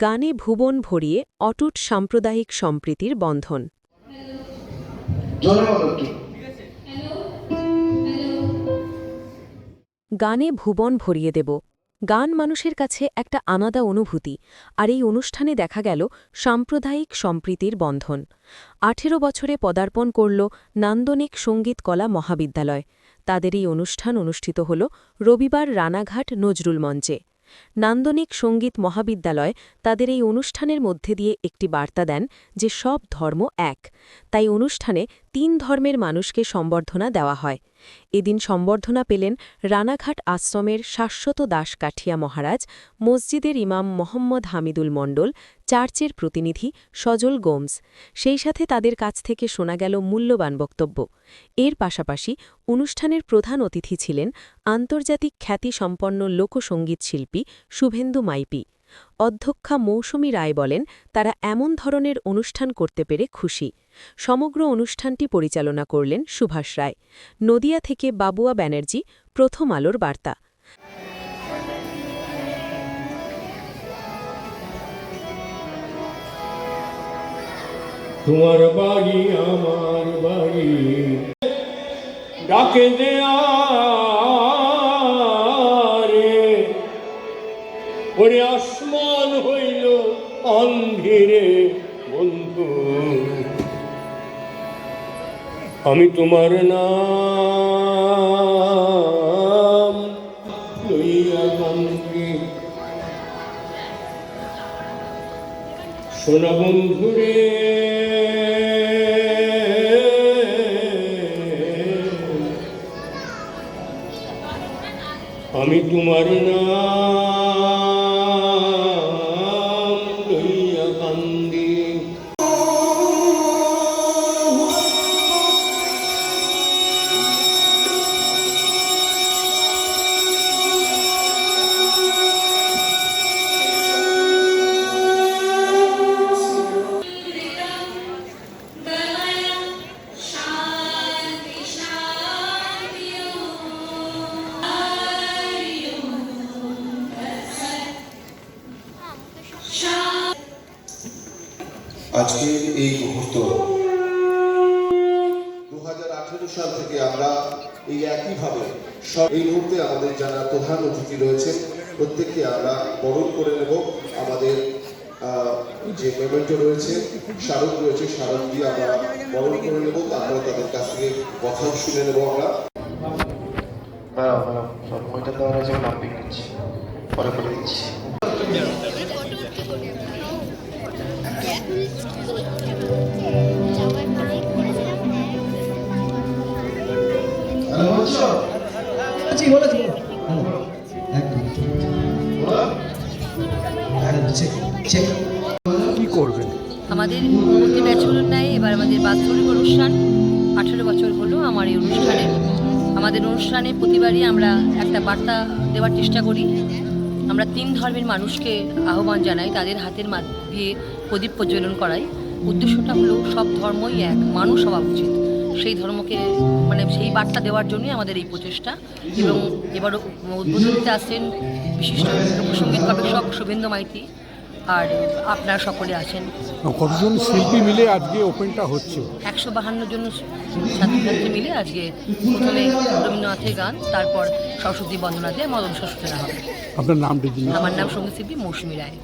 গানে ভুবন ভরিয়ে অটুট সাম্প্রদায়িক সম্প্রীতির বন্ধন। গানে ভুবন ভরিয়ে দেব। গান মানুষের কাছে একটা আলাদা অনুভূতি, আর এই অনুষ্ঠানে দেখা গেল সাম্প্রদায়িক সম্প্রীতির বন্ধন। আঠেরো বছরে পদার্পণ করল নান্দনিক সংগীত কলা মহাবিদ্যালয়। তাদের এই অনুষ্ঠান অনুষ্ঠিত হল রবিবার রানাঘাট নজরুল মঞ্চে। নান্দনিক সংগীত মহাবিদ্যালয় তাদের এই অনুষ্ঠানের মধ্যে দিয়ে একটি বার্তা দেন যে সব ধর্ম এক। তাই অনুষ্ঠানে তিন ধর্মের মানুষকে সম্বর্ধনা দেওয়া হয়। এদিন সম্বর্ধনা পেলেন রানাঘাট আশ্রমের শাশ্বত দাস কাঠিয়া মহারাজ, মসজিদের ইমাম মোহাম্মদ হামিদুল মণ্ডল চার্চের প্রতিনিধি সজল গোমস। সেই সাথে তাদের কাছ থেকে শোনা গেল মূল্যবান বক্তব্য। এর পাশাপাশি অনুষ্ঠানের প্রধান অতিথি ছিলেন আন্তর্জাতিক খ্যাতিসম্পন্ন লোকসঙ্গীত শিল্পী শুভেন্দু মাইপি অধ্যক্ষা মৌসুমী রায় বলেন, তারা এমন ধরনের অনুষ্ঠান করতে পেরে খুশি। সমগ্র অনুষ্ঠানটি পরিচালনা করলেন সুভাষ রায়। নদিয়া থেকে বাবুয়া ব্যানার্জি, প্রথম আলোর বার্তা। তোমার বাড়ি, আমার বাড়ি। ডাকে দেয়ারে ওরে আসমান হইল অন্ধেরে, বন্ধু। আমি তোমার নাম লইয়া সোনা বন্ধুরে আমি তোমার নাম আজকের এই মুহূর্ত। দু সাল থেকে আমরা এই একইভাবে এই মুহূর্তে আমাদের যারা প্রধান অতিথি রয়েছে, প্রত্যেককে আমরা বরণ করে নেব। আমাদের যে পেমেন্টও রয়েছে স্মারক রয়েছে স্মারক দিয়ে আমরা বরণ করে নেব। তারপরে তাদের কাছ থেকে কথাও শুনে নেব আমরা। দাঁড়াও দাঁড়াও দেওয়ার নাম পরে করে দিচ্ছি। আমাদের প্রতি বছরের ন্যায়, এবার আমাদের বাৎসরিক অনুষ্ঠান। আঠেরো বছর হলো আমার এই অনুষ্ঠানে আমাদের অনুষ্ঠানে প্রতিবারই আমরা একটা বার্তা দেওয়ার চেষ্টা করি। আমরা তিন ধর্মের মানুষকে আহ্বান জানাই, তাদের হাতের দিয়ে প্রদীপ প্রজ্বলন করাই। উদ্দেশ্যটা হলো সব ধর্মই এক, মানুষ হওয়া উচিত। সেই ধর্মকে মানে সেই বার্তা দেওয়ার জন্যই আমাদের এই প্রচেষ্টা। এবং এবার উদ্বোধন দিতে আসছেন বিশিষ্ট লোকসঙ্গীত গবেষক শুভেন্দু মাইতি। আর আপনারা সকলে আছেন। কতজন শিল্পী মিলে আজকে ওপেনটা হচ্ছে? একশো বাহান্ন জন ছাত্রছাত্রী মিলে আজকে প্রথমে রবীন্দ্রনাথের গান তারপর সরস্বতী বন্দনা দিয়ে মদন সূচনা হবে আপনার নামটি আমার নাম সংগীত শিল্পী মৌসুমী রায়।